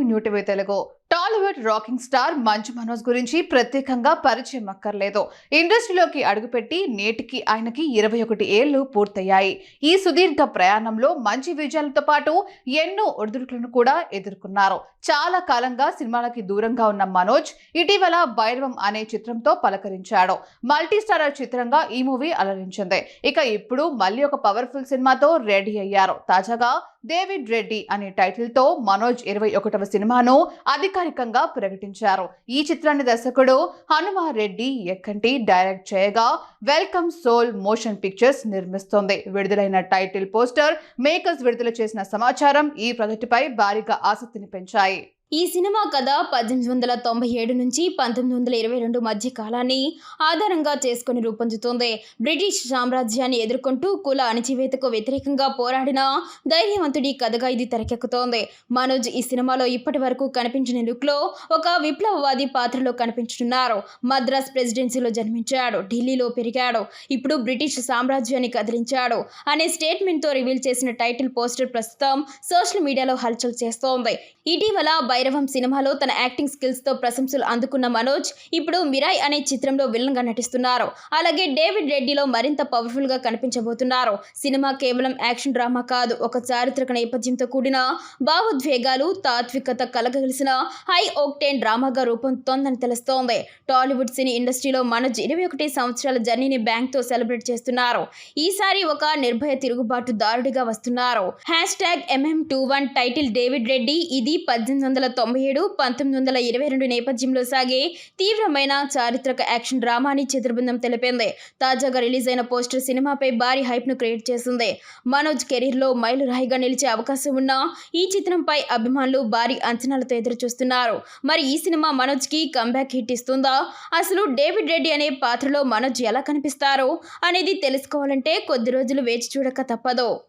న్యూటివే Telugu. Tollywood rocking star Manchu Manoj గురించి ప్రత్యేకంగా పరిచయం అక్కర్లేదు. ఇండస్ట్రీలోకి అడుగుపెట్టి నేటికి ఆయనకి ఇరవై ఒకటి ఏళ్ళు పూర్తయ్యాయి. ఈ సుదీర్ఘ ప్రయాణంలో మంచి విజయాలతో పాటు ఎన్నో ఒడిదుడుకులను కూడా ఎదుర్కొన్నారు. చాలా కాలంగా సినిమాలకి దూరంగా ఉన్న మనోజ్ ఇటీవల భైరవం అనే చిత్రంతో పలకరించాడు. మల్టీస్టారర్ చిత్రంగా ఈ మూవీ అలరించింది. ఇక ఇప్పుడు మళ్ళీ ఒక పవర్ఫుల్ సినిమాతో రెడీ అయ్యారు. తాజాగా డేవిడ్ రెడ్డి అనే టైటిల్తో మనోజ్ ఇరవై ఒకటవ సినిమాను అధికారికంగా ప్రకటించారు. ఈ చిత్రాన్ని దర్శకుడు హనుమారెడ్డి ఎక్కంటి డైరెక్ట్ చేయగా వెల్కమ్ సోల్ మోషన్ పిక్చర్స్ నిర్మిస్తోంది. విడుదలైన టైటిల్ పోస్టర్ మేకర్స్ విడుదల చేసిన సమాచారం ఈ ప్రాజెక్టుపై భారీగా ఆసక్తిని పెంచాయి. ఈ సినిమా కథ పద్దెనిమిది వందల తొంభై ఏడు నుంచి పంతొమ్మిది వందల ఇరవై రెండు మధ్య కాలాన్ని ఆధారంగా చేసుకుని రూపొందుతుంది. బ్రిటిష్ సామ్రాజ్యాన్ని ఎదుర్కొంటూ కుల అణచివేతకు వ్యతిరేకంగా పోరాడిన ధైర్యవంతుడి కథగా ఇది తెరకెక్కుతోంది. మనోజ్ ఈ సినిమాలో ఇప్పటి వరకు కనిపించిన లుక్లో ఒక విప్లవవాది పాత్రలో కనిపించుతున్నారు మద్రాస్ ప్రెసిడెన్సీలో జన్మించాడు ఢిల్లీలో పెరిగాడు ఇప్పుడు బ్రిటిష్ సామ్రాజ్యాన్ని కదిలించాడు అనే స్టేట్మెంట్తో రివీల్ చేసిన టైటిల్ పోస్టర్ ప్రస్తుతం సోషల్ మీడియాలో హల్చల్ చేస్తోంది. ఇటీవల బై భైరవం సినిమాలో తన యాక్టింగ్ స్కిల్స్తో ప్రశంసలు అందుకున్న మనోజ్ ఇప్పుడు మిరాయ్ అనే చిత్రంలో విలన్గా నటిస్తున్నారు. అలాగే డేవిడ్ రెడ్డిలో మరింత పవర్ఫుల్గా కనిపించబోతున్నారు. సినిమా కేవలం యాక్షన్ డ్రామా కాదు ఒక చారిత్రక నేపథ్యంతో కూడిన భావోద్వేగాలు తాత్వికత కలగలిసిన హై ఓక్టేన్ డ్రామాగా రూపొందుతోందని తెలుస్తోంది. టాలీవుడ్ సినీ ఇండస్ట్రీలో మనోజ్ ఇరవై ఒకటి సంవత్సరాల జర్నీని బ్యాంక్తో సెలబ్రేట్ చేస్తున్నారు. ఈసారి ఒక నిర్భయ తిరుగుబాటు దారుడిగా వస్తున్నారు. Hashtag MM two one title David Reddy ఇది పద్దెనిమిది వందల తొంభై ఏడు పంతొమ్మిది వందల ఇరవై రెండు నేపథ్యంలో సాగే తీవ్రమైన చారిత్రక యాక్షన్ డ్రామాని చిత్రబృందం తెలిపింది. తాజాగా రిలీజ్ అయిన పోస్టర్ సినిమాపై భారీ హైప్ను క్రియేట్ చేసింది. మనోజ్ కెరీర్లో మైలురాయిగా నిలిచే అవకాశం ఉన్న ఈ చిత్రంపై అభిమానులు భారీ అంచనాలతో ఎదురు చూస్తున్నారు మరి ఈ సినిమా మనోజ్కి కంబ్యాక్ హిట్ ఇస్తుందా? అసలు డేవిడ్ రెడ్డి అనే పాత్రలో మనోజ్ ఎలా కనిపిస్తారో అనేది తెలుసుకోవాలంటే కొద్ది రోజులు వేచి చూడక తప్పదు.